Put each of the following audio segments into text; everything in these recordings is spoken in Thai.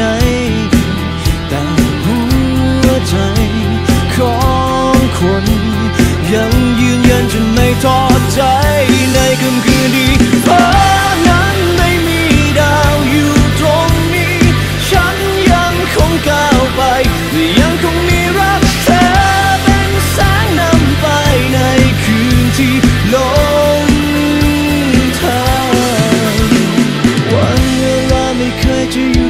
ไหน แต่หัวใจของคน ยังยืนยันจนไม่ท้อใจในค่ำคืนที่ฟ้านั้นไม่มีดาวอยู่ตรงนี้ ฉันยังคงก้าวไปและยังคงมีรักเธอเป็นแสงนำไปในคืนที่ลงทางวันเวลาไม่เคยจะหยุ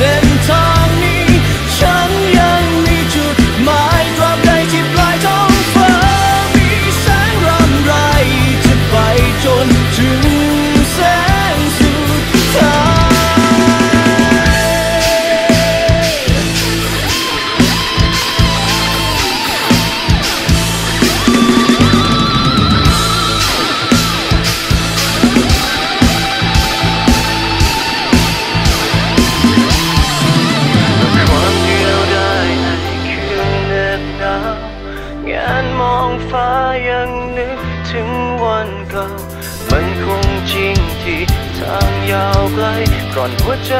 ต งานมองฟ้ายังนึกถึงวันเก่า มันคงจริงที่ทางยาวไกลก่อนหัวใจ